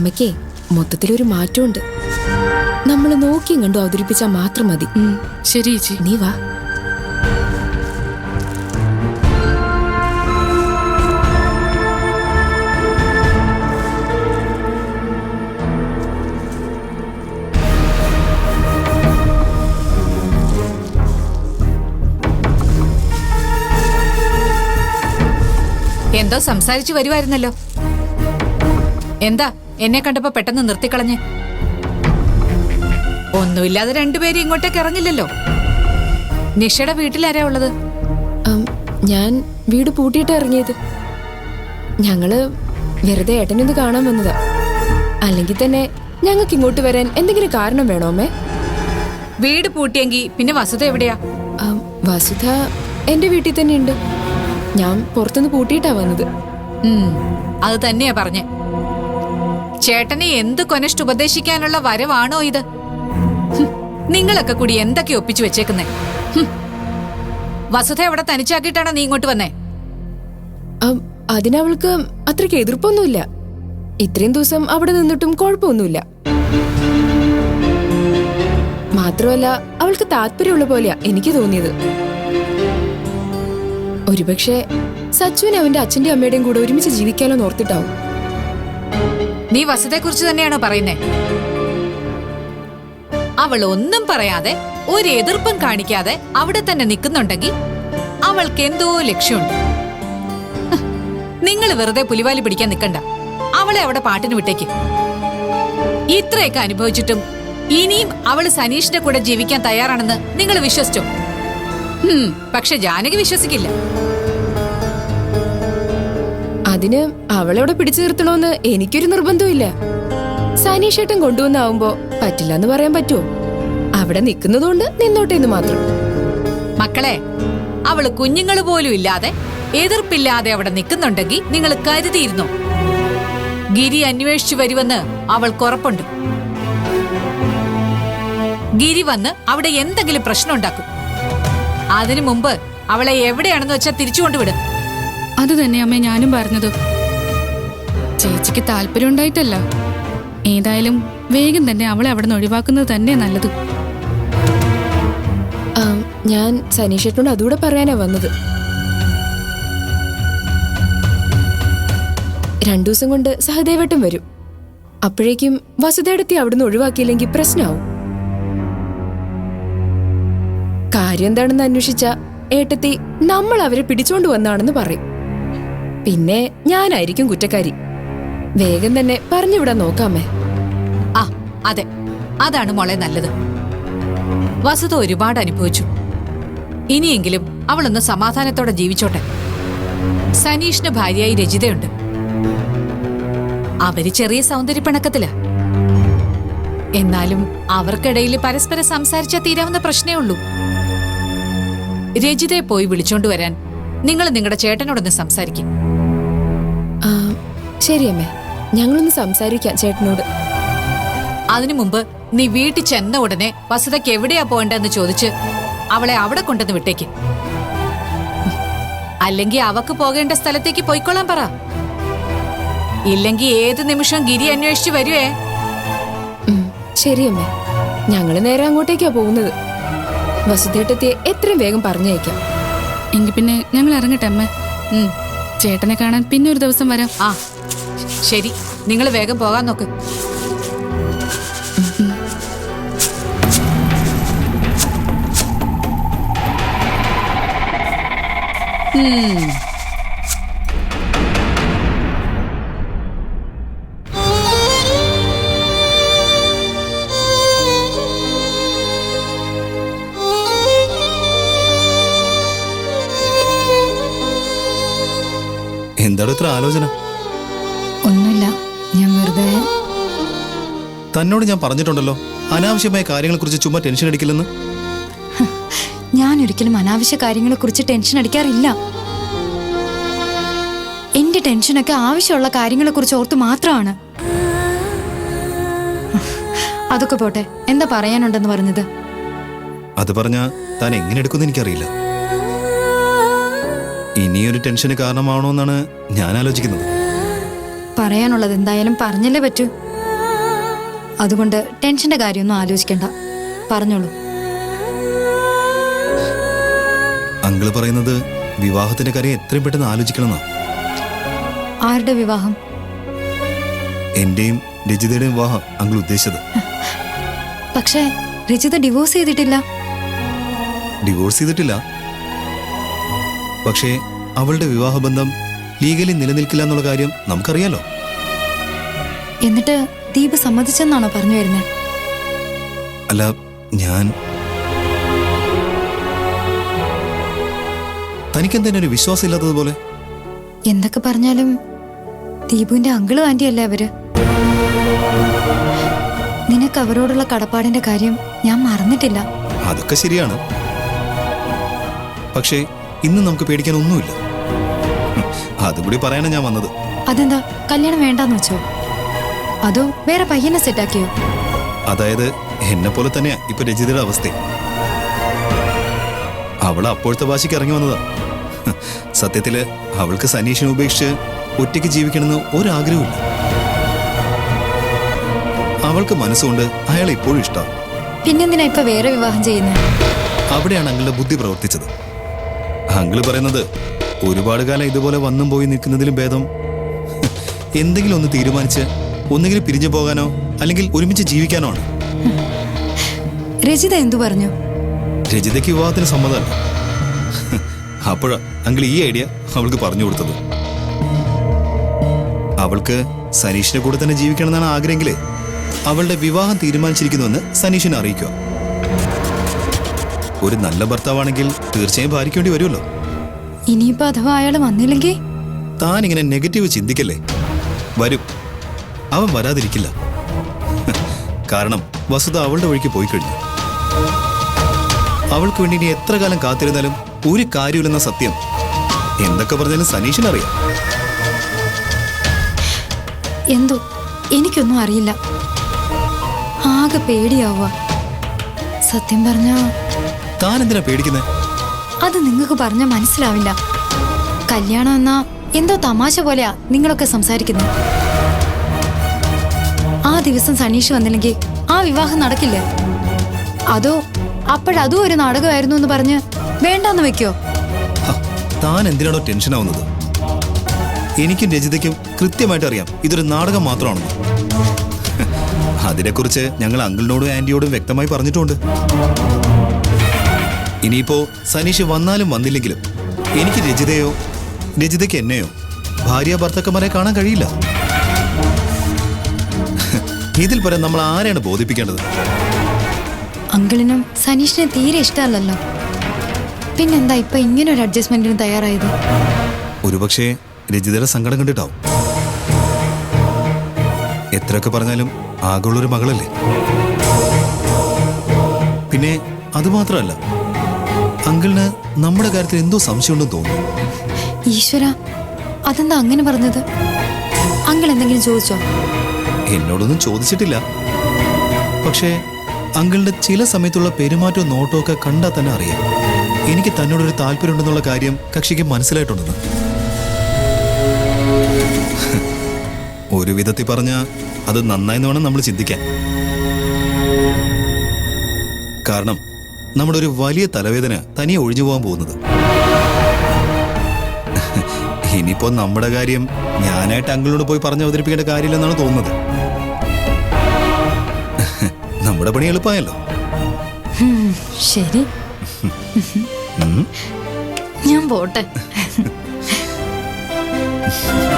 അമ്മയ്ക്കേ മൊത്തത്തിലൊരു മാറ്റമുണ്ട്. നമ്മൾ നോക്കിയും കണ്ടു അവതരിപ്പിച്ചാൽ മാത്രം മതി. ശരി ചേച്ചി. നീ വാ. എന്തോ സംസാരിച്ചു വരുമായിരുന്നല്ലോ എന്താ? എന്നെ കണ്ടപ്പോ പെട്ടെന്ന് നിർത്തിക്കളഞ്ഞ്. ഒന്നുമില്ലാതെ രണ്ടുപേരും ഇങ്ങോട്ടേക്ക് ഇറങ്ങില്ലല്ലോ. നിഷയുടെ വീട്ടിലാരാ ഉള്ളത്? ഞാൻ വീട് പൂട്ടിയിട്ട് ഇറങ്ങിയത്. ഞങ്ങൾ വെറുതെ ഏട്ടനൊന്ന് കാണാൻ വന്നതാ. അല്ലെങ്കിൽ തന്നെ ഞങ്ങൾക്ക് ഇങ്ങോട്ട് വരാൻ എന്തെങ്കിലും കാരണം വേണോമേ അമ്മേ? വീട് പൂട്ടിയെങ്കി പിന്നെ വസുധ എവിടെയാ? വസുധ എന്റെ വീട്ടിൽ തന്നെ ഉണ്ട് ഞാൻ പുറത്തുനിന്ന് പൂട്ടിയിട്ടാ വന്നത്. അത് തന്നെയാ പറഞ്ഞേ. ചേട്ടനെ എന്ത് കൊനഷ്ട് ഉപദേശിക്കാനുള്ള വരവാണോ ഇത്? നിങ്ങളൊക്കെ കൂടി എന്തൊക്കെ ഒപ്പിച്ചു വെച്ചേക്കുന്നേ. വസുധ എവിടെ തനിച്ചാക്കിയിട്ടാണോ നീ ഇങ്ങോട്ട് വന്നേ? അതിനവൾക്ക് അത്രയ്ക്ക് എതിർപ്പൊന്നുമില്ല. ഇത്രയും ദിവസം അവിടെ നിന്നിട്ടും കുഴപ്പമൊന്നുമില്ല. മാത്രമല്ല അവൾക്ക് താല്പര്യമുള്ള പോലെയാ എനിക്ക് തോന്നിയത്. ഒരുപക്ഷെ സച്ചുവിന് അവന്റെ അച്ഛന്റെ അമ്മയുടെയും കൂടെ ഒരുമിച്ച് ജീവിക്കാലോ ഓർത്തിട്ടാവും. നീ വസുതയെ കുറിച്ച് തന്നെയാണോ പറയുന്നേ? അവൾ ഒന്നും പറയാതെ ഒരു എതിർപ്പും കാണിക്കാതെ അവിടെ തന്നെ നിൽക്കുന്നുണ്ടെങ്കിൽ അവൾക്ക് എന്തോ ലക്ഷ്യമുണ്ട്. നിങ്ങൾ വെറുതെ പുലിവാലി പിടിക്കാൻ നിൽക്കണ്ട. അവളെ അവിടെ പാട്ടിന് വിട്ടേക്ക്. ഇത്രയൊക്കെ അനുഭവിച്ചിട്ടും ഇനിയും അവൾ സനീഷിന്റെ കൂടെ ജീവിക്കാൻ തയ്യാറാണെന്ന് നിങ്ങൾ വിശ്വസിച്ചോ? പക്ഷെ ജാനകി വിശ്വസിക്കില്ല. അതിന് അവളെവിടെ പിടിച്ചു നിർത്തണോന്ന് എനിക്കൊരു നിർബന്ധമില്ല സനീഷേട്ടൻ കൊണ്ടുവന്നാവുമ്പോ പറ്റില്ല എന്ന് പറയാൻ പറ്റുമോ അവിടെ നിൽക്കുന്നതുകൊണ്ട് നിന്നോട്ടെ എന്ന് മാത്രം. മക്കളെ അവൾ കുഞ്ഞുങ്ങൾ പോലും ഇല്ലാതെ എതിർപ്പില്ലാതെ അവിടെ നിൽക്കുന്നുണ്ടെങ്കിൽ നിങ്ങൾ കരുതിയിരുന്നു. ഗിരി അന്വേഷിച്ചു വരുമെന്ന് അവൾക്ക് ഉറപ്പുണ്ട്. ഗിരി വന്ന് അവിടെ എന്തെങ്കിലും പ്രശ്നം ഉണ്ടാക്കും അതിനു മുമ്പ് അവളെ എവിടെയാണെന്ന് വെച്ചാൽ തിരിച്ചു കൊണ്ടുവിടും. അത് തന്നെ അമ്മ ഞാനും പറഞ്ഞത്. ചേച്ചിക്ക് താല്പര്യം ഉണ്ടായിട്ടല്ല. ഏതായാലും വേഗം തന്നെ അവളെ അവിടെ നിന്ന് ഒഴിവാക്കുന്നത് തന്നെ നല്ലത്. ഞാൻ സനീഷേട്ടനോട് അതുകൂടെ പറയാനാ വന്നത്. രണ്ടു ദിവസം കൊണ്ട് സഹദേവട്ടം വരും. അപ്പോഴേക്കും വസുദേടത്തി അവിടുന്ന് ഒഴിവാക്കിയില്ലെങ്കിൽ പ്രശ്നമാവും കാര്യം എന്താണെന്ന് അന്വേഷിച്ച ഏട്ടത്തി നമ്മൾ അവരെ പിടിച്ചോണ്ട് വന്നാണെന്ന് പറയും. പിന്നെ ഞാനായിരിക്കും കുറ്റക്കാരി. വേഗം തന്നെ പറഞ്ഞുവിടാൻ നോക്കാമേ. ആ അതെ. അതാണ് മോളെ നല്ലത്. വസുത ഒരുപാട് അനുഭവിച്ചു. ഇനിയെങ്കിലും അവളൊന്ന് സമാധാനത്തോടെ ജീവിച്ചോട്ടെ. സനീഷിന് ഭാര്യയായി രചിതയുണ്ട്. അവർ ചെറിയ സൗന്ദര്യപ്പിണക്കത്തില. എന്നാലും അവർക്കിടയിൽ പരസ്പരം സംസാരിച്ചാൽ തീരാവുന്ന പ്രശ്നമേ ഉള്ളൂ. രചിതയെ പോയി വിളിച്ചോണ്ടുവരാൻ നിങ്ങൾ നിങ്ങളുടെ ചേട്ടനോടൊന്ന് സംസാരിക്കും. ആ, ശരിയമ്മേ ഞങ്ങളൊന്ന് സംസാരിക്കാം ചേട്ടനോട്. അതിനു മുമ്പ് നീ വീട്ടിൽ ചെന്ന ഉടനെ വസുതയ്ക്ക് എവിടെയാ പോകണ്ടെന്ന് ചോദിച്ച് അവളെ അവിടെ കൊണ്ടുവന്ന് വിട്ടേക്ക്. അല്ലെങ്കിൽ അവക്ക് പോകേണ്ട സ്ഥലത്തേക്ക് പോയിക്കൊള്ളാൻ പറ. ഇല്ലെങ്കിൽ ഏത് നിമിഷം ഗിരി അന്വേഷിച്ച് വരുവേ? ശരിയമ്മേ ഞങ്ങൾ നേരെ അങ്ങോട്ടേക്കാ പോകുന്നത്. വസുദേട്ടത്തിയെ എത്രയും വേഗം പറഞ്ഞയക്കാം. എങ്കിൽ പിന്നെ ഞങ്ങൾ ഇറങ്ങട്ടെ അമ്മ. ഉം, ചേട്ടനെ കാണാൻ പിന്നെ ഒരു ദിവസം വരാം. ആ ശരി. നിങ്ങൾ വേഗം പോകാൻ നോക്ക്. പറഞ്ഞിട്ടുണ്ടല്ലോ. അനാവശ്യമായ കാര്യങ്ങളെ കുറിച്ച് ചുമ്മാ ടെൻഷൻ അടിക്കില്ലെന്ന്? ഞാൻ ഒരിക്കലും അനാവശ്യ കാര്യങ്ങളെ കുറിച്ച് ടെൻഷൻ അടിക്കാറില്ല. എന്റെ ടെൻഷനൊക്കെ ആവശ്യമുള്ള കാര്യങ്ങളെ കുറിച്ച് ഓർത്ത് മാത്രമാണ്. അതൊക്കെ പോട്ടെ എന്താ പറയാനുണ്ടെന്ന് പറഞ്ഞത്? അത് പറഞ്ഞ താൻ എങ്ങനെ എടുക്കുമെന്ന് എനിക്കറിയില്ല. ഇനിയൊരു ടെൻഷന് കാരണമാവണോന്നാണ് ഞാൻ ആലോചിക്കുന്നത്. പറയാനുള്ളത് എന്തായാലും പറഞ്ഞല്ലേ പറ്റൂ. അതുകൊണ്ട് ടെൻഷന്റെ കാര്യമൊന്നും ആലോചിക്കണ്ട. പറഞ്ഞോളൂ. അങ്കിൾ പറയുന്നത് വിവാഹത്തിന്റെ കാര്യം എത്രയും പെട്ടെന്ന് ആലോചിക്കണമെന്നാ? ആരുടെ വിവാഹം? എന്റെയും രജിതയുടെയും വിവാഹം അങ്കിൾ ഉദ്ദേശിച്ചത്. പക്ഷേ രജിത ഡിവോഴ്സ് ചെയ്തിട്ടില്ല. ഡിവോഴ്സ് ചെയ്തിട്ടില്ല. പക്ഷേ അവളുടെ വിവാഹബന്ധം ലീഗലി നിലനിൽക്കില്ല എന്നുള്ള കാര്യം നമുക്കറിയാലോ. എന്നിട്ട് ദീപ് സമ്മതിച്ചെന്നാണോ പറഞ്ഞു വരുന്നത് അല്ല ഞാൻ തനിക്കെന്തിനാ ഒരു വിശ്വാസം ഇല്ലാത്തതുപോലെ എന്തൊക്കെ പറഞ്ഞാലും ദീപുവിന്റെ അങ്കിളും ആന്റിയല്ലേ അവർ? നിനക്ക് അവരോടുള്ള കടപ്പാടിന്റെ കാര്യം ഞാൻ മറന്നിട്ടില്ല. അതൊക്കെ ശരിയാണ്. പക്ഷേ ഇന്ന് നമുക്ക് പേടിക്കാൻ ഒന്നുമില്ല. ഹും, അതും കൂടി പറയാനാണ് ഞാൻ വന്നത്. അതെന്താ? കല്യാണം വേണ്ടാന്ന് വെച്ചോ? അതോ വേറെ പയ്യനെ സെറ്റാക്കിയോ? അതായത് എന്നെ പോലെ തന്നെയാ ഇപ്പൊ രജിതയുടെ അവസ്ഥ. അവൾ അപ്പോഴത്തെ ഭാഷയ്ക്ക് ഇറങ്ങി വന്നതാ. സത്യത്തിൽ അവൾക്ക് സനീഷിനെ ഉപേക്ഷിച്ച് ഒറ്റയ്ക്ക് ജീവിക്കണമെന്ന് ഒരാഗ്രഹമില്ല അവൾക്ക് മനസ്സുകൊണ്ട് അയാളെ ഇപ്പോഴും ഇഷ്ടം. പിന്നെന്തിനാ ഇപ്പൊ വേറെ വിവാഹം ചെയ്യുന്നത് അവിടെയാണ് അങ്കിളുടെ ബുദ്ധി പ്രവർത്തിച്ചത്. അങ്കിൾ പറയുന്നത് ഒരുപാട് കാലം ഇതുപോലെ വന്നും പോയി നിൽക്കുന്നതിലും ഭേദം. എന്തെങ്കിലും ഒന്ന് തീരുമാനിച്ച് ഒന്നുകിൽ പിരിഞ്ഞു പോകാനോ അല്ലെങ്കിൽ ഒരുമിച്ച് ജീവിക്കാനോ ആണ്. രജിത എന്തു പറഞ്ഞു? രജിതയ്ക്ക് വിവാഹത്തിന് സമ്മതമല്ല. അപ്പോഴാ അങ്കിൾ ഈ ഐഡിയ അവൾക്ക് പറഞ്ഞു കൊടുത്തത്. അവൾക്ക് സനീഷിന്റെ കൂടെ തന്നെ ജീവിക്കണമെന്നാണ് ആഗ്രഹമെങ്കിൽ അവളുടെ വിവാഹം തീരുമാനിച്ചിരിക്കുന്നുവെന്ന് സനീഷിനെ അറിയിക്കുക. ഒരു നല്ല ഭർത്താവാണെങ്കിൽ തീർച്ചയായും ഭാരിക്കേണ്ടി വരുമല്ലോ. ഇനിയിപ്പോ അഥവാ അയാൾ വന്നില്ലെങ്കിൽ? താൻ ഇങ്ങനെ നെഗറ്റീവ് ചിന്തിക്കല്ലേ? വരും. അവൻ വരാതിരിക്കില്ല. കാരണം വസുത അവളുടെ വഴിക്ക് പോയി കഴിഞ്ഞു. അവൾക്ക് വേണ്ടി ഇനി എത്ര കാലം കാത്തിരുന്നാലും ഒരു കാര്യമില്ലെന്ന സത്യം. എന്തൊക്കെ പറഞ്ഞാലും സനീഷിനറിയാം എന്തോ? എനിക്കൊന്നും അറിയില്ല. ആകെ പേടിയാവുക. സത്യം പറഞ്ഞ? താൻ എന്തിനാ പേടിക്കുന്നത് അത് നിങ്ങൾക്ക് പറഞ്ഞ മനസ്സിലാവില്ല. കല്യാണം എന്നാ എന്തോ തമാശ പോലെയാ നിങ്ങളൊക്കെ സംസാരിക്കുന്നത് ദിവസം സനീഷ് വന്നില്ലെങ്കിൽ ആ വിവാഹം നടക്കില്ലേ? അതോ അപ്പോഴതും ഒരു നാടകമായിരുന്നു എന്ന് പറഞ്ഞ് വേണ്ടാന്ന് വെക്കോ? താൻ എന്തിനാണോ ടെൻഷൻ ആവുന്നത്? എനിക്കും രജിതയ്ക്കും കൃത്യമായിട്ട് അറിയാം ഇതൊരു നാടകം മാത്രമാണ് അതിനെക്കുറിച്ച് ഞങ്ങൾ അങ്കിളിനോടും ആന്റിയോടും വ്യക്തമായി പറഞ്ഞിട്ടുണ്ട്. ഇനിയിപ്പോ സനീഷ് വന്നാലും വന്നില്ലെങ്കിലും എനിക്ക് രജിതയോ രജിതയ്ക്ക് എന്നെയോ ഭാര്യ ഭർത്തക്കന്മാരെ കാണാൻ കഴിയില്ല. ഇതിൽ പരം നമ്മൾ ആരെയാണ് ബോധിപ്പിക്കേണ്ടത്? അങ്കിളിനും സനീഷിനെ തീരെ ഇഷ്ടമല്ലല്ലോ പിന്നെന്താ ഇപ്പൊ ഇങ്ങനെ ഒരു അഡ്ജസ്റ്റ്മെന്റിന് തയ്യാറായത്? ഒരുപക്ഷെ രജിതയുടെ സങ്കടം കണ്ടിട്ടാവും. എത്രയൊക്കെ പറഞ്ഞാലും ആകെയുള്ളൊരു മകളല്ലേ? പിന്നെ അതുമാത്രമല്ല അങ്കിളിന് നമ്മുടെ കാര്യത്തിൽ എന്തോ സംശയമുണ്ടെന്ന് തോന്നുന്നു. ഈശ്വര അതെന്താ അങ്ങനെ പറഞ്ഞത്? അങ്കിൾ എന്തെങ്കിലും ചോദിച്ചോ? എന്നോടൊന്നും ചോദിച്ചിട്ടില്ല. പക്ഷേ അങ്കിളിന്റെ ചില സമയത്തുള്ള പെരുമാറ്റവും നോട്ടവും ഒക്കെ കണ്ടാൽ തന്നെ അറിയാം. എനിക്ക് തന്നോടൊരു താല്പര്യമുണ്ടെന്നുള്ള കാര്യം കക്ഷിക്ക് മനസ്സിലായിട്ടുണ്ടെന്ന്. ഒരു വിധത്തിൽ പറഞ്ഞ അത് നന്നായി വേണം നമ്മൾ ചിന്തിക്കാൻ. കാരണം നമ്മുടെ ഒരു വലിയ തലവേദന തനിയെ ഒഴിഞ്ഞു പോകാൻ പോകുന്നത്. ഇനിയിപ്പോ നമ്മുടെ കാര്യം ഞാനായിട്ട് അങ്കിളിനോട് പോയി പറഞ്ഞ് അവതരിപ്പിക്കേണ്ട കാര്യമില്ലെന്നാണ് തോന്നുന്നത്. നമ്മുടെ പണി എളുപ്പമായല്ലോ. ശരി. ഞാൻ പോട്ടെ.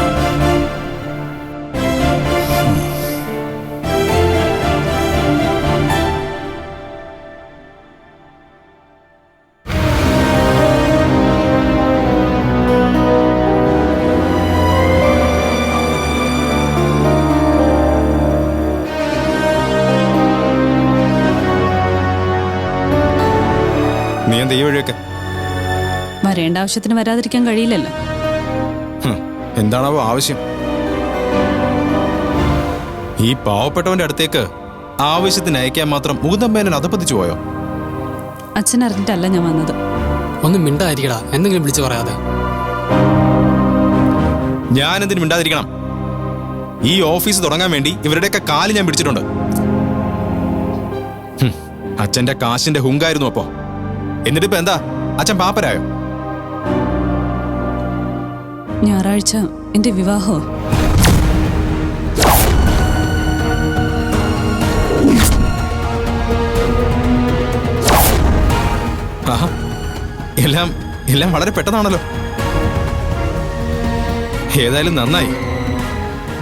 ഈ വഴിയൊക്കെ വരേണ്ട ആവശ്യത്തിന് വരാതിരിക്കാൻ കഴിയില്ലല്ലോ. എന്താണാവോ ആവശ്യം? ഈ പാവപ്പെട്ടവന്റെ അടുത്തേക്ക് ആവശ്യത്തിന് അയക്കാൻ മാത്രം മുകുന്ദമ്മേനൻ അധപ്പതിച്ചു പോയോ? അച്ഛൻ അറിഞ്ഞിട്ടല്ല ഞാൻ വന്നത്. ഒന്ന് മിണ്ടായിരിക്കടാ എന്തെങ്കിലും വിളിച്ചു പറയാതെ. ഞാൻ എന്തിനു മിണ്ടാതിരിക്കണം? ഈ ഓഫീസ് തുടങ്ങാൻ വേണ്ടി ഇവരുടെയൊക്കെ കാൽ ഞാൻ പിടിച്ചിട്ടുണ്ട്. അച്ഛന്റെ കാശിന്റെ ഹുങ്കായിരുന്നു അപ്പോ എന്നിട്ടിപ്പോ എന്താ? അച്ഛൻ പാപ്പരായോ? ഞായറാഴ്ച എന്റെ വിവാഹോ? ആഹാ. എല്ലാം എല്ലാം വളരെ പെട്ടെന്നാണല്ലോ. ഏതായാലും നന്നായി.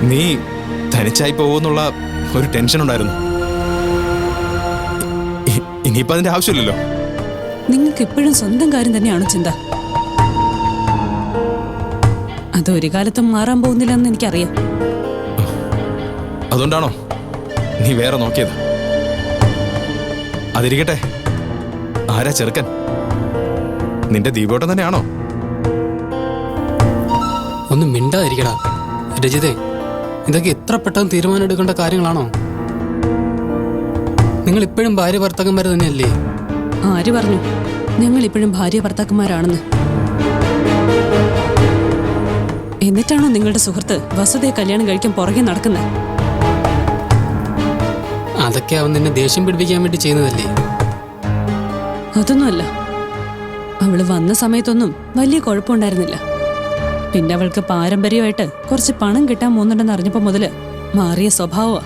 നീ തനിച്ചായി പോകുമെന്നുള്ള ഒരു ടെൻഷൻ ഉണ്ടായിരുന്നു ഇനിയിപ്പതിന്റെ ഇനിയിപ്പോ ആവശ്യമില്ലല്ലോ. നിങ്ങൾക്ക് എപ്പോഴും സ്വന്തം കാര്യം തന്നെയാണ് ചിന്ത? അത് ഒരു കാലത്തും മാറാൻ പോകുന്നില്ലെന്ന് എനിക്കറിയാം. അതുകൊണ്ടാണോ? നീ വേറെ നോക്കിയത്. അതിരിക്കട്ടെ. ആരാ ചെറുക്കൻ? നിന്റെ ദീപോട്ടം തന്നെയാണോ? ഒന്ന് മിണ്ടാതിരിക്കടാ. രജിതേ ഇതൊക്കെ എത്ര പെട്ടെന്ന് തീരുമാനം എടുക്കേണ്ട കാര്യങ്ങളാണോ? നിങ്ങൾ ഇപ്പോഴും ഭാര്യ ഭർത്തകന്മാർ തന്നെയല്ലേ? ആര് പറഞ്ഞു? ഞങ്ങൾ ഇപ്പോഴും ഭാര്യ ഭർത്താക്കന്മാരാണെന്ന്. എന്നിട്ടാണോ നിങ്ങളുടെ സുഹൃത്ത് വസുതയെ കല്യാണം കഴിക്കാൻ പുറകെ നടക്കുന്നത്? അതൊക്കെ അവൻ നിന്നെ ദേഷ്യം പിടിപ്പിക്കാൻ വേണ്ടി ചെയ്യുന്നതല്ലേ? അതൊന്നുമല്ല. അവൾ വന്ന സമയത്തൊന്നും വലിയ കുഴപ്പമുണ്ടായിരുന്നില്ല. പിന്നെ അവൾക്ക് പാരമ്പര്യമായിട്ട് കുറച്ച് പണം കിട്ടാൻ പോകുന്നുണ്ടെന്ന് അറിഞ്ഞപ്പോ മുതൽ മാറിയ സ്വഭാവമാ.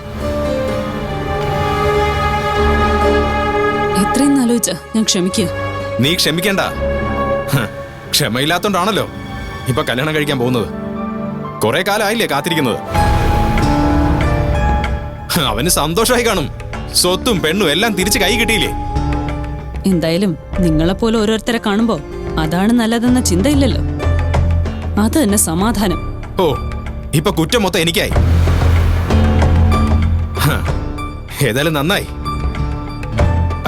ആലോചിച്ച ഞാൻ ക്ഷമിക്കുക നീ ക്ഷമിക്കണ്ട. ക്ഷമയില്ലാത്തോണ്ടാണല്ലോ ഇപ്പൊ കല്യാണം കഴിക്കാൻ പോകുന്നത്. കുറെ കാലമായില്ലേ കാത്തിരിക്കുന്നത്. അവന് സന്തോഷമായി കാണും. സ്വത്തും പെണ്ണും എല്ലാം തിരിച്ചു കൈ കിട്ടിയില്ലേ? എന്തായാലും നിങ്ങളെപ്പോലെ ഓരോരുത്തരെ കാണുമ്പോ അതാണ് നല്ലതെന്ന ചിന്തയില്ലല്ലോ. അത് തന്നെ സമാധാനം. ഓ ഇപ്പൊ കുറ്റം മൊത്തം എനിക്കായി. ഏതായാലും നന്നായി.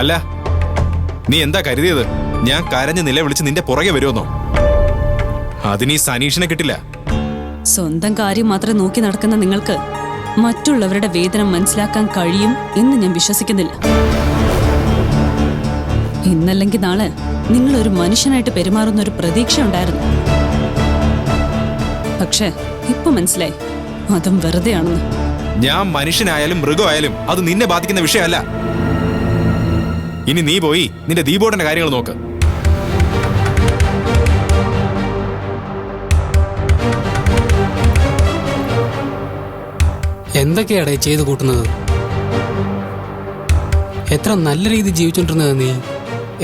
അല്ല നീ എന്താ കരുതിയത്? ഞാൻ കരഞ്ഞ് നിലവിളിച്ച് നിന്റെ പുറകെ വരുമെന്നോ? അതിന് സനീഷിനെ കിട്ടില്ല. സ്വന്തം കാര്യം മാത്രം നോക്കി നടക്കുന്ന നിങ്ങൾക്ക് മറ്റുള്ളവരുടെ വേദന മനസ്സിലാക്കാൻ കഴിയും എന്ന് ഞാൻ വിശ്വസിക്കുന്നില്ല. ഇന്നല്ലെങ്കിൽ നാളെ നിങ്ങൾ ഒരു മനുഷ്യനായിട്ട് പെരുമാറുന്ന ഒരു പ്രതീക്ഷ ഉണ്ടായിരുന്നു. പക്ഷേ ഇപ്പൊ മനസ്സിലായി. അതും വെറുതെയാണെന്ന്. ഞാൻ മനുഷ്യനായാലും മൃഗമായാലും അത് നിന്നെ ബാധിക്കുന്ന വിഷയമല്ല. ഇനി നീ പോയി നിന്റെ ദീപോടന്റെ കാര്യങ്ങൾ നോക്ക്. എന്തൊക്കെയാടേ ചെയ്തു കൂട്ടുന്നത്? എത്ര നല്ല രീതി ജീവിച്ചോണ്ടിരുന്നത് നീ?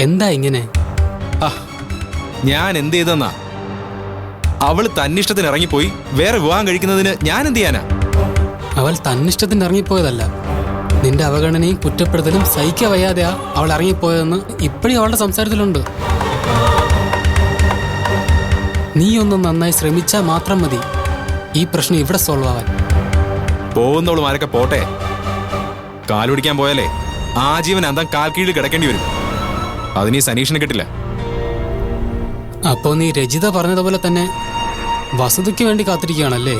എന്താ ഇങ്ങനെ? ഞാൻ എന്ത് ചെയ്തെന്നാ? അവൾ തന്നിഷ്ടത്തിന് ഇറങ്ങിപ്പോയി വേറെ വിവാഹം കഴിക്കുന്നതിന് ഞാൻ എന്ത് ചെയ്യാനാ? അവൾ തന്നിഷ്ടത്തിന് ഇറങ്ങിപ്പോയതല്ല. നിന്റെ അവഗണനയും കുറ്റപ്പെടുത്തലും സഹിക്കാൻ വയ്യാതെയാ അവൾ ഇറങ്ങിപ്പോയതെന്ന് ഇപ്പോഴും അവളുടെ സംസാരത്തിലുണ്ട്. നീ ഒന്ന് നന്നായി ശ്രമിച്ചാൽ മാത്രം മതി. ഈ പ്രശ്നം ഇവിടെ സോൾവ് ആവാൻ. പോകുന്നവളുമാരൊക്കെ പോട്ടെ. കാലുപിടിക്കാൻ പോയാലേ ആ ജീവൻ എന്താ കാൽ കീഴിൽ കിടക്കേണ്ടി വരും. അതിനീ സനീഷിനെ കിട്ടില്ല. അപ്പോ നീ രചിത പറഞ്ഞതുപോലെ തന്നെ വസതിക്ക് വേണ്ടി കാത്തിരിക്കുകയാണല്ലേ?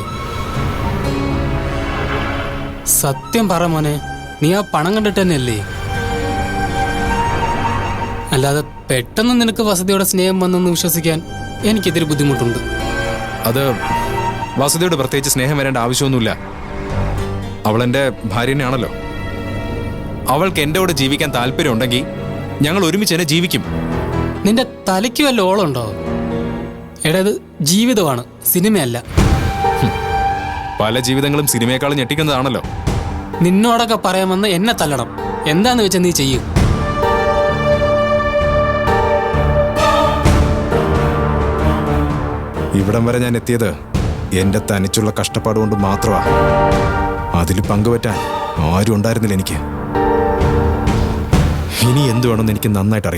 സത്യം പറ മോനെ. നീ ആ പണം കണ്ടിട്ട് തന്നെയല്ലേ? അല്ലാതെ പെട്ടെന്ന് നിനക്ക് വസതിയുടെ സ്നേഹം വന്നെന്ന് വിശ്വസിക്കാൻ എനിക്കിതിരി ബുദ്ധിമുട്ടുണ്ട്. അത് വസതിയോട് പ്രത്യേകിച്ച് സ്നേഹം വരേണ്ട ആവശ്യമൊന്നുമില്ല. അവൾ എന്റെ ഭാര്യനാണല്ലോ അവൾക്ക് എന്റെ കൂടെ ജീവിക്കാൻ താല്പര്യമുണ്ടെങ്കിൽ ഞങ്ങൾ ഒരുമിച്ച് തന്നെ ജീവിക്കും. നിന്റെ തലയ്ക്ക് വല്ല ഓളുണ്ടോ എടാ ഇത് ജീവിതമാണ് സിനിമയല്ല. പല ജീവിതങ്ങളും സിനിമയെക്കാളും ഞെട്ടിക്കുന്നതാണല്ലോ. നിന്നോടൊക്കെ പറയാമെന്ന് എന്നെ തല്ലണം. എന്താന്ന് വെച്ചാൽ നീ ചെയ്യും. ഇവിടം വരെ ഞാൻ എത്തിയത് എന്റെ തനിച്ചുള്ള കഷ്ടപ്പാട് കൊണ്ട് മാത്രമാണ് അതിൽ പങ്കുപറ്റാൻ ആരും ഉണ്ടായിരുന്നില്ല എനിക്ക്. ഇനി എന്ത് വേണമെന്ന് എനിക്ക് നന്നായിട്ട്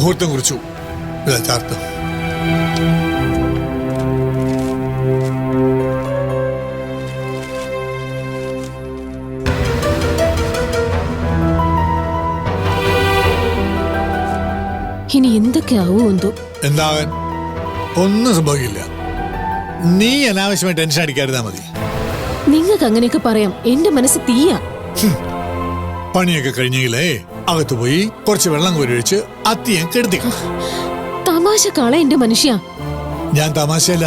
മുഹൂർത്തം കുറിച്ചു. ചാർത്ത് ഇനി എന്തൊക്കെ ആവുമെന്തോ എന്താവൻ ഒന്നും സംഭവിക്കില്ല. നീ അനാവശ്യമായി ടെൻഷൻ അടിക്കാതിരുന്നാ മതി. നിങ്ങൾക്ക് അങ്ങനെയൊക്കെ പറയാം. എന്റെ മനസ്സ് തീയാ. പണിയൊക്കെ കഴിഞ്ഞില്ലേ? അകത്ത് പോയി കുറച്ച് വെള്ളം കോരിയൊഴിച്ച് അത്തിയം കെടുത്തിക്കണം. തമാശ കള എന്റെ മനുഷ്യ. ഞാൻ തമാശയല്ല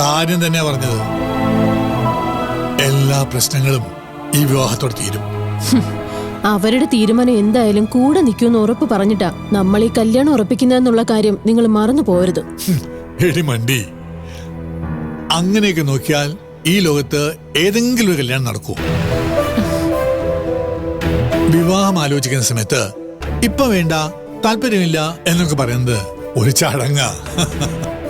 കാര്യം തന്നെയാ പറഞ്ഞത്. എല്ലാ പ്രശ്നങ്ങളും ഈ വിവാഹത്തോടെ തീരും. അവരുടെ തീരുമാനം എന്തായാലും കൂടെ നിൽക്കുമെന്ന് ഉറപ്പ് പറഞ്ഞിട്ടാ നമ്മൾ ഈ കല്യാണം ഉറപ്പിക്കുന്നതെന്നുള്ള കാര്യം നിങ്ങൾ മറന്നു പോരുത് എടി മണ്ടി അങ്ങനെയൊക്കെ നോക്കിയാൽ ഈ ലോകത്ത് ഏതെങ്കിലും ഒരു കല്യാണം നടക്കൂ വിവാഹം ആലോചിക്കുന്ന സമയത്ത് ഇപ്പൊ വേണ്ട താല്പര്യമില്ല എന്നൊക്കെ പറയുന്നത് ഒരു ചടങ്ങാ.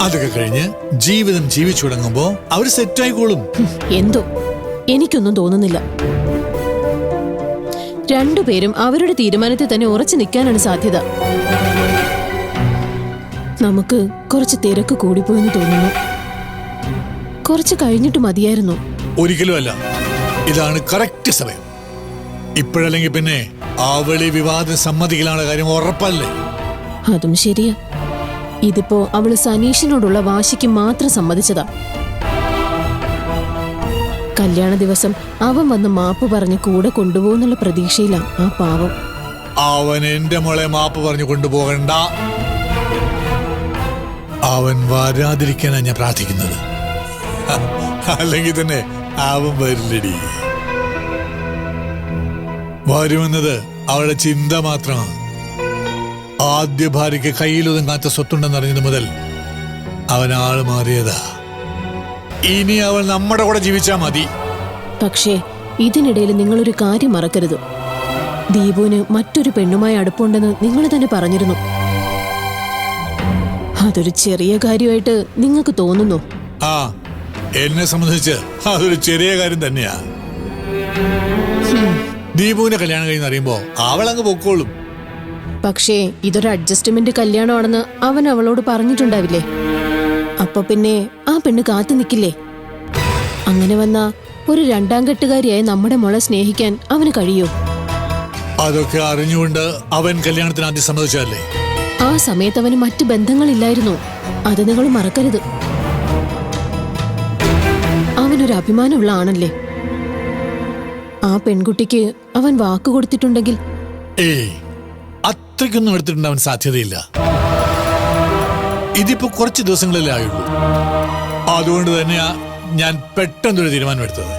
അതൊക്കെ കഴിഞ്ഞ് ജീവിതം ജീവിച്ചു തുടങ്ങുമ്പോ അവർ സെറ്റായിക്കോളും. എന്തോ? എനിക്കൊന്നും തോന്നുന്നില്ല. രണ്ടുപേരും അവരുടെ തീരുമാനത്തിൽ തന്നെ ഉറച്ചു നിൽക്കാനാണ് സാധ്യത. നമുക്ക് കുറച്ച് തിരക്ക് കൂടിപ്പോയെന്ന് തോന്നുന്നു. കുറച്ച് കഴിഞ്ഞിട്ട് മതിയായിരുന്നു. ഒരിക്കലും അല്ല ഇതാണ് കറക്റ്റ് സമയം. ഇപ്പോഴല്ലെങ്കിൽ പിന്നെ അവളി വിവാദ സമ്മതിയിലാണ് കാര്യം ഉറപ്പല്ലേ? അതും ശരിയാ. ഇതിപ്പോ അവൾ സനീഷിനോടുള്ള വാശിക്ക് മാത്രം സമ്മതിച്ചതാ. കല്യാണ ദിവസം അവൻ വന്ന് മാപ്പ് പറഞ്ഞ് കൂടെ കൊണ്ടുപോകുന്നുള്ള പ്രതീക്ഷയിലാ ആ പാവം. അവൻ എന്റെ മോളെ മാപ്പ് പറഞ്ഞു കൊണ്ടുപോകണ്ട. അവൻ വരാതിരിക്കാനാ ഞാൻ പ്രാർത്ഥിക്കുന്നത്. അല്ലെങ്കിൽ തന്നെ അവൻ വരില്ലടി. വരുമെന്നത് അവളുടെ ചിന്ത മാത്രമാണ്. ആദ്യ ഭാര്യയ്ക്ക് കയ്യിലൊതുങ്ങാത്ത സ്വത്തുണ്ടെന്നറിഞ്ഞത് മുതൽ അവൻ ആൾ മാറിയതാ. ഇനി അവൾ നമ്മുടെ കൂടെ ജീവിച്ചാ മതി. പക്ഷേ ഇതിനിടയിൽ നിങ്ങളൊരു കാര്യം മറക്കരുത്. ദീപുവിന് മറ്റൊരു പെണ്ണുമായി അടുപ്പുണ്ടെന്ന് നിങ്ങൾ തന്നെ പറഞ്ഞിരുന്നു. അതൊരു ചെറിയ കാര്യമായിട്ട് നിങ്ങൾക്ക് തോന്നുന്നു. ആ എന്നെ സംബന്ധിച്ച് അതൊരു ചെറിയ കാര്യം തന്നെയാ. ദീപുവിന്റെ കല്യാണം കഴിഞ്ഞ് അറിയുമ്പോ അവളങ്ങ് പൊക്കോളും. പക്ഷേ ഇതൊരു അഡ്ജസ്റ്റ്മെന്റ് കല്യാണമാണെന്ന് അവൻ അവളോട് പറഞ്ഞിട്ടുണ്ടാവില്ലേ? അപ്പൊ പിന്നെ ആ പെണ്ണ് കാത്തു നിൽക്കില്ലേ? അങ്ങനെ വന്ന ഒരു രണ്ടാം കെട്ടുകാരിയായി നമ്മുടെ മോളെ സ്നേഹിക്കാൻ അവന് കഴിയോ? അതൊക്കെ അറിഞ്ഞുകൊണ്ട് അവൻ കല്യാണത്തിന് ആദ്യം സമ്മതിച്ചല്ലേ ആ സമയത്ത് അവന് മറ്റു ബന്ധങ്ങളില്ലായിരുന്നു. അത് നിങ്ങൾ മറക്കരുത്. അവനൊരു അഭിമാനമുള്ള ആണല്ലേ? ആ പെൺകുട്ടിക്ക് അവൻ വാക്ക് കൊടുത്തിട്ടുണ്ടെങ്കിൽ? ഏയ് അത്രയ്ക്കൊന്നും എടുത്തിട്ടുണ്ടാവാൻ സാധ്യതയില്ല. ഇതിപ്പോ കുറച്ച് ദിവസങ്ങളിലേ ആയുള്ളൂ. അതുകൊണ്ട് തന്നെയാ ഞാൻ പെട്ടെന്നൊരു തീരുമാനമെടുത്തത്.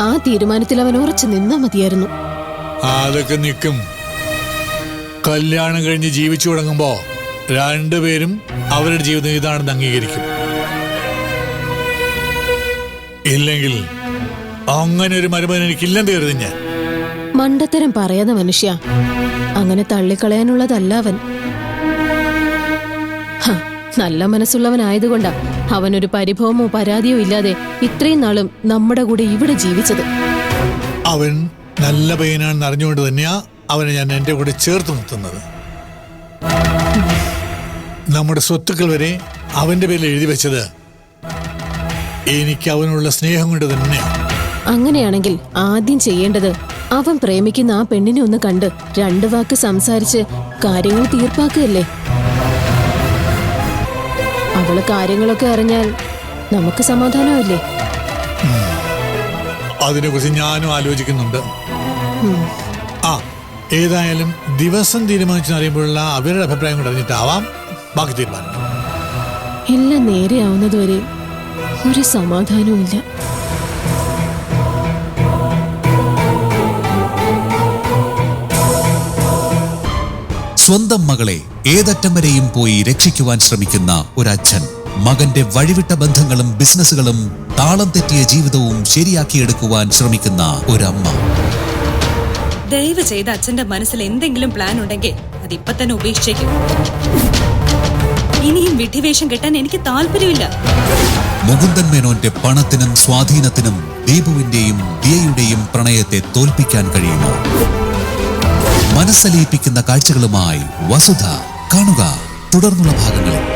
ആ തീരുമാനത്തിൽ അവൻ ഉറച്ചു നിന്നാ മതിയായിരുന്നു. അതൊക്കെ നിൽക്കും കല്യാണം കഴിഞ്ഞ് ജീവിച്ചു തുടങ്ങുമ്പോ രണ്ടുപേരും അവരുടെ ജീവിതം ഇതാണെന്ന് അംഗീകരിക്കും. ഇല്ലെങ്കിൽ അങ്ങനെ ഒരു മരുമകൻ എനിക്കില്ലെന്ന് കരുതി ഞാൻ. മണ്ടത്തരം പറയാതെ മനുഷ്യ അങ്ങനെ തള്ളിക്കളയാനുള്ളതല്ല അവൻ. ഹ, നല്ല മനസ്സുള്ളവനായതുകൊണ്ടാ അവനൊരു പരിഭവമോ പരാതിയോ ഇല്ലാതെ ഇത്രയും നാളും നമ്മുടെ കൂടെ ഇവിടെ ജീവിച്ചത്. അവൻ നല്ല പയ്യനാണെന്ന് അറിഞ്ഞുകൊണ്ട് തന്നെയാ അവനെ ഞാൻ എന്റെ കൂടെ ചേർത്ത് നിർത്തുന്നത്. നമ്മുടെ സ്വത്തുക്കൾ വരെ അവന്റെ പേരിൽ എഴുതി വെച്ചത് എനിക്ക് അവനുള്ള സ്നേഹം കൊണ്ട് തന്നെയാണ് അങ്ങനെയാണെങ്കിൽ ആദ്യം ചെയ്യേണ്ടത് അവൻ പ്രേമിക്കുന്ന ആ പെണ്ണിനെ ഒന്ന് കണ്ട് രണ്ടു വാക്ക് സംസാരിച്ച് കാര്യങ്ങൾ തീർപ്പാക്കുകയല്ലേ? അവൾ കാര്യങ്ങളൊക്കെ അറിഞ്ഞാൽ നമുക്ക് സമാധാനമില്ലേ? അതിനെക്കുറിച്ച് ഞാനും ആലോചിക്കുന്നുണ്ട്. ആ ഏതായാലും ദിവസം തീരുമാനിച്ചെന്നറിയുമ്പോഴുള്ള അവരുടെ അഭിപ്രായം കൂടെ അറിഞ്ഞിട്ടാവാം ബാക്കി തീരുമാനം. എല്ലാം നേരെയാവുന്നതുവരെ ഒരു സമാധാനവും സ്വന്തം മകളെ ഏതറ്റം വരെയും പോയി രക്ഷിക്കുവാൻ ശ്രമിക്കുന്ന ഒരച്ഛൻ. മകന്റെ വഴിവിട്ട ബന്ധങ്ങളും ബിസിനസ്സുകളും താളം തെറ്റിയ ജീവിതവും ശരിയാക്കിയെടുക്കുവാൻ ശ്രമിക്കുന്ന ഒരമ്മ. ദയവ് ചെയ്ത് അച്ഛന്റെ മനസ്സിൽ എന്തെങ്കിലും പ്ലാൻ ഉണ്ടെങ്കിൽ അത് ഇപ്പൊ തന്നെ ഉപേക്ഷിച്ചേക്കും. ഇനിയും വിധിവേഷം കെട്ടാൻ എനിക്ക് താല്പര്യമില്ല. മുകുന്ദൻ മേനോന്റെ പണത്തിനും സ്വാധീനത്തിനും ദീപുവിന്റെയും ദിയയുടെയും പ്രണയത്തെ തോൽപ്പിക്കാൻ കഴിയുമോ? മനസ്സലിയിപ്പിക്കുന്ന കാഴ്ചകളുമായി വസുധ കാണുക. തുടർന്നുള്ള ഭാഗങ്ങൾ